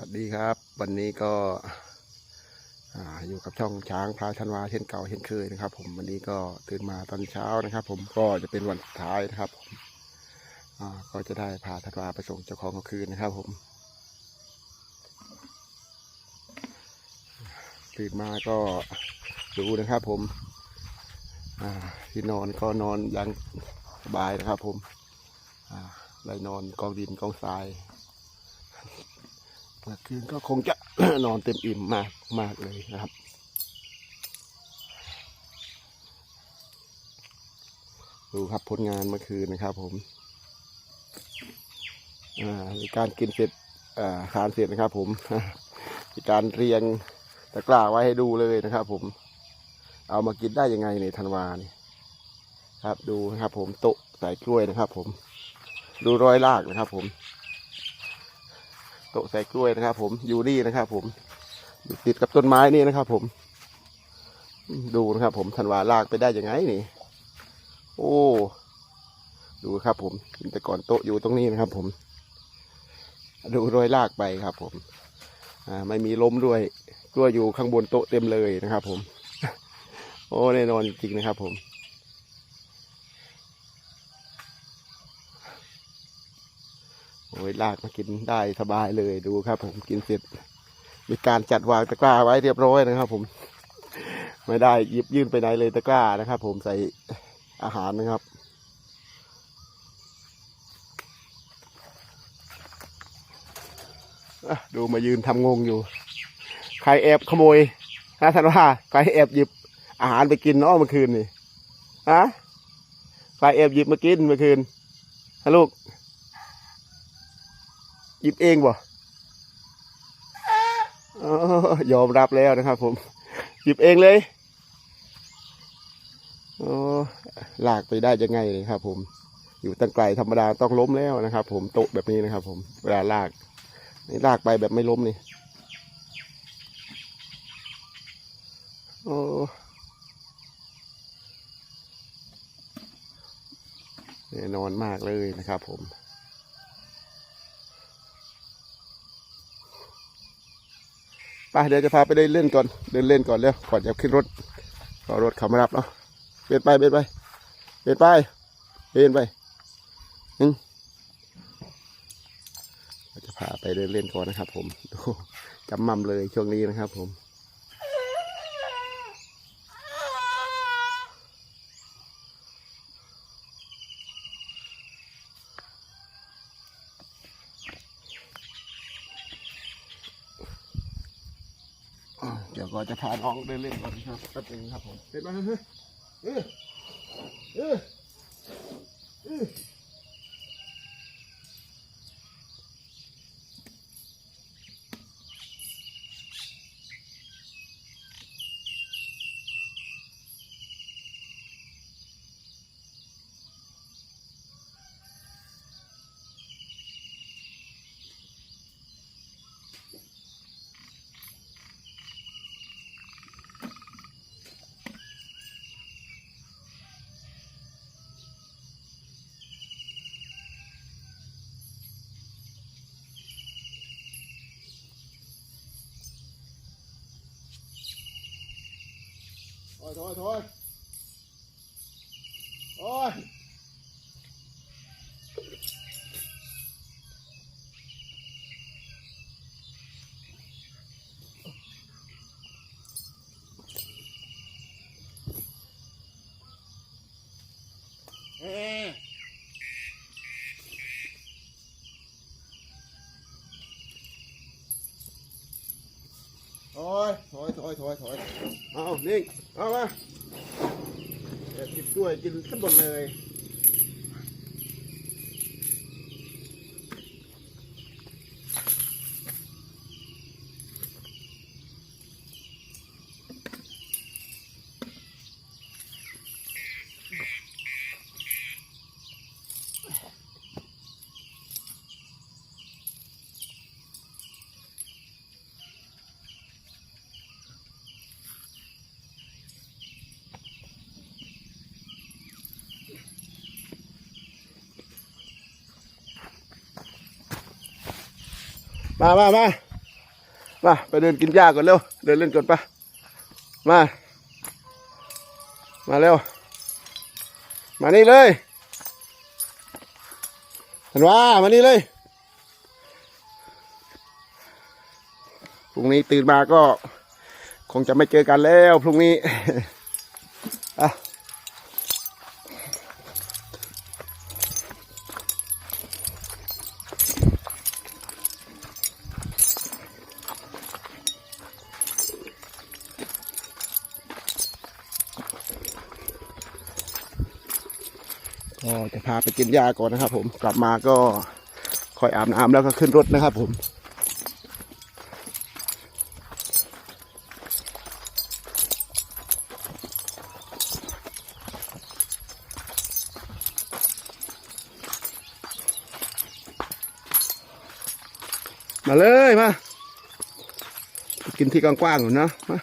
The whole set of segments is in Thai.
วัสดีครับ วันนี้ก็ออยู่กับช่องช้างพาชันวาเช่นเก่าเช่นเคยนะครับ ผมวันนี้ก็ตื่นมาตอนเช้านะครับ ผมก็จะเป็นวันสุดท้ายนะครับผมก็จะได้พาธันวาไปส่งเจ้าของเขาคืนนะครับ ผมตื่นมาก็ดูนะครับ ผมที่นอนก็นอนอยังสบายนะครับ ผมได้นอนกองดินกองทราย เมื่อคืนก็คงจะ นอนเต็มอิ่มมากมากเลยนะครับ ดูครับผลงานเมื่อคืนนะครับ ผมมีการกินเสร็จอาทานเสร็จนะครับ ผมมีการเรียงตะกร้าไว้ให้ดูเลยนะครับ ผม เอามากินได้ยังไงในธันวานี่ครับ ดูนะครับ ผมโต๊ะใส่กล้วยนะครับ ผม ดูรอยลากนะครับ ผม ต๊ะใส่กล้วยนะครับ ผมอยู่นี่นะครับผมติดกับต้นไม้นี่นะครับ ผม ดูนะครับ ผมธันวาลากไปได้ยังไงนี่ โอ้ดูครับ ผมแต่ก่อนโต๊ะอยู่ตรงนี้นะครับ ผม ดูรอยลากไปครับ ผม อ่า ไม่มีล้มด้วยกล้วยอยู่ข้างบนโต๊ะเต็มเลยนะครับ ผม โอ้แน่นอนจริงนะครับ ผม โอ้ ยลากมากินได้สบายเลยดูครับ ผมกินเสร็จ มีการจัดวางตะกร้าไว้เรียบร้อยนะครับ ผม ไม่ได้หยิบยื่นไปไหนเลยตะกร้านะครับ ผมใส่อาหารนะครับดูมายืนทำงงอยู่ ใครแอบขโมยนะท่านว่าใครแอบหยิบอาหารไปกินเนาะเมื่อคืนนี่ฮะใครแอบหยิบมากินเมื่อคืนฮะลูก หยิบเองบ่ยอมรับแล้วนะครับผมหยิบเองเลยโอ้ลากไปได้ยังไงเลยครับ ผม อยู่ตั้งไกลธรรมดาต้องล้มแล้วนะครับ ผมโต๊ะแบบนี้นะครับ ผมเวลาลากนี่ลากไปแบบไม่ล้มนี่โอ้แน่นอนมากเลยนะครับ ผม ไปเดี๋ยวจะพาไปเดินเล่นก่อน เดินเล่นก่อนเร็วก่อนจะขึ้นรถก็รถเขามารับเนาะเบียดไปเบียดไปเบียดไปเบียดไปหึเราจะพาไปเดินเล่นก่อนนะครับ ผมดูจำมั่มเลยช่วงนี้นะครับ ผมอะเดี๋ยว ก็จะพาน้องเดินเล่นก่อนครับแป๊บนึงครับผมเห็นไหมเฮ้ยเออเออเออ ถอยถอยถอยโอ้ย กินกล้วยกินทั้งหมดเลย มามามามาไปเดินกินหญ้าก่อนเร็ว เดินเล่นก่อนปะมา มาเร็ว มานี่เลยธันว่ามานี่เลยพรุ่งนี้ตื่นมาก็ คงจะไม่เจอกันแล้ว พรุ่งนี้อะ ก็จะพาไปกินหญ้าก่อนนะครับ ผมกลับมาก็ค่อยอาบน้ำแล้วก็ขึ้นรถนะครับ ผมมาเลยมา กินที่กว้างๆหน่อยนะมา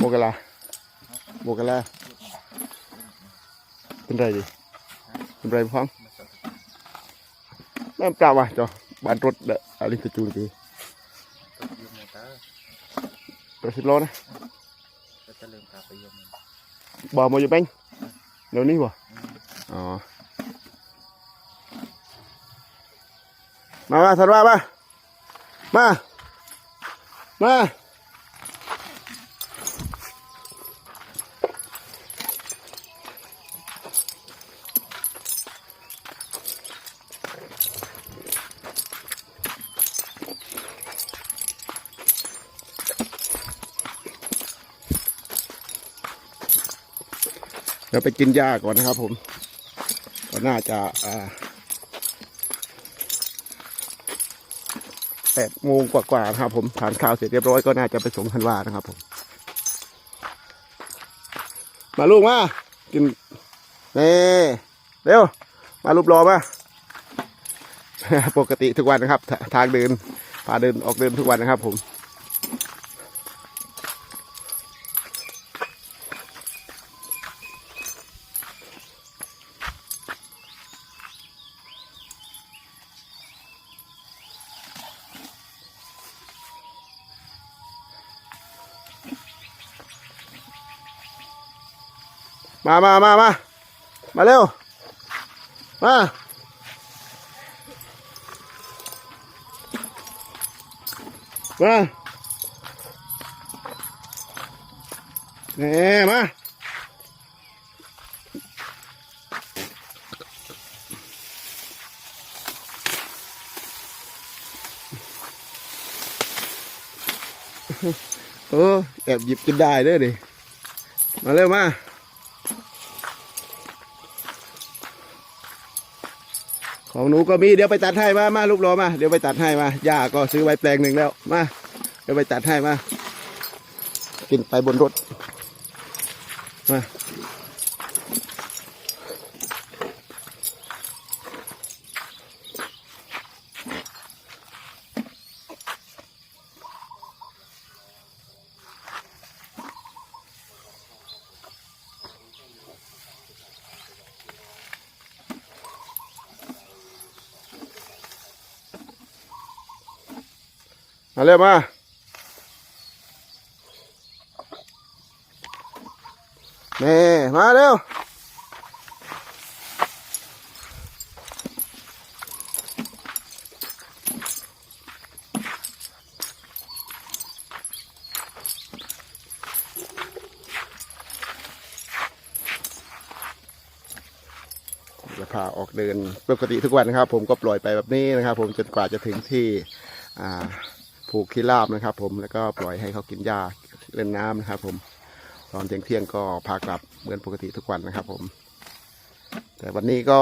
โมกะลาโมกะลาเป็นไรดิเป็นไรพ้องแม่ปลาวะจอบานรถเดอะอะไรกระจูนดียืมตาประสิทธิ์โลนะบ่มาไปยืมบอมาอยู่แบงเดี๋ยวนี้วะอ๋อมามาธันว่ามา มา มา เดี๋ยวไปกินหญ้าก่อนนะครับ ผม ก็น่าจะอ่าแปดโมงกว่าๆนะครับผมทานข้าวเสร็จเรียบร้อยก็น่าจะไปส่งธันวานะครับผม มาลูกมา กินนี่เร็ว มารูปรอมาปกติทุกวันนะครับททางเดินพาเดินออกเดินทุกวันนะครับผม มามามามามาเร็ว มามาเนี่มาเออแอบหยิบกินได้เด้อดิมาเร็วมา ของหนูก็มีเดี๋ยวไปตัดให้มามาลูกรอมาเดี๋ยวไปตัดให้มาหญ้าก็ซื้อไว้แปลงหนึ่งแล้วมาเดี๋ยวไปตัดให้มากินไปบนรถมา มาเร็วมานี่มาเร็วจะพาออกเดินปกติทุกวันนะครับ ผมก็ปล่อยไปแบบนี้นะครับ ผมจนกว่าจะถึงที่อ่า ผูกขี้ราบนะครับ ผมแล้วก็ปล่อยให้เขากินหญ้าเล่นน้ำนะครับ ผม ตอนเที่ยงเที่ยงก็พากลับเหมือนปกติทุกวันนะครับ ผม แต่วันนี้ก็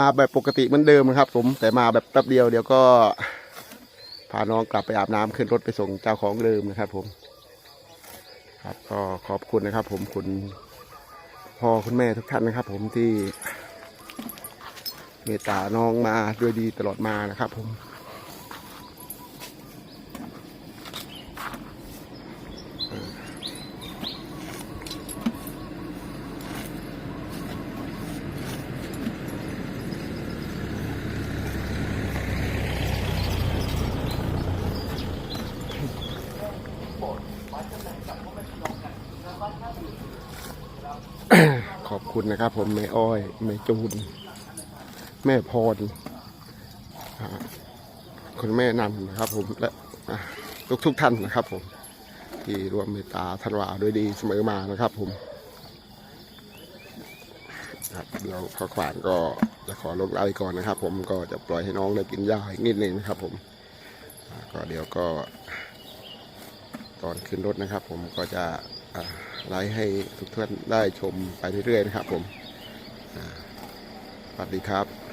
มาแบบปกติเหมือนเดิมนะครับ ผม แต่มาแบบแป๊บเดียวเดี๋ยวก็พาน้องกลับไปอาบน้ำขึ้นรถไปส่งเจ้าของเดิมนะครับ ผม ครับก็ขอบคุณนะครับ ผมคุณพ่อคุณแม่ทุกท่านนะครับ ผมที่เมตตาน้องมาด้วยดีตลอดมานะครับ ผม ขอบคุณนะครับ ผมแม่อ้อยแม่จูน แม่พรคุณแม่นันะครับ ผมและทุกทุกท่านนะครับ ผม ที่รวมเมตตาธันวาด้วยดีเสมอมานะครับ ผมครับเดี๋ยวข้าขวานก็จะขอลงไลน์ก่อนนะครับ ผมก็จะปล่อยให้น้องได้กินหญ้าอีกนิดนึงนะครับ ผมก็เดี๋ยวก็ ตอนขึ้นรถนะครับ ผมก็จะอ่า ไลฟ์ให้ทุกท่านได้ชมไปเรื่อยๆนะครับผมสวัสดีครับ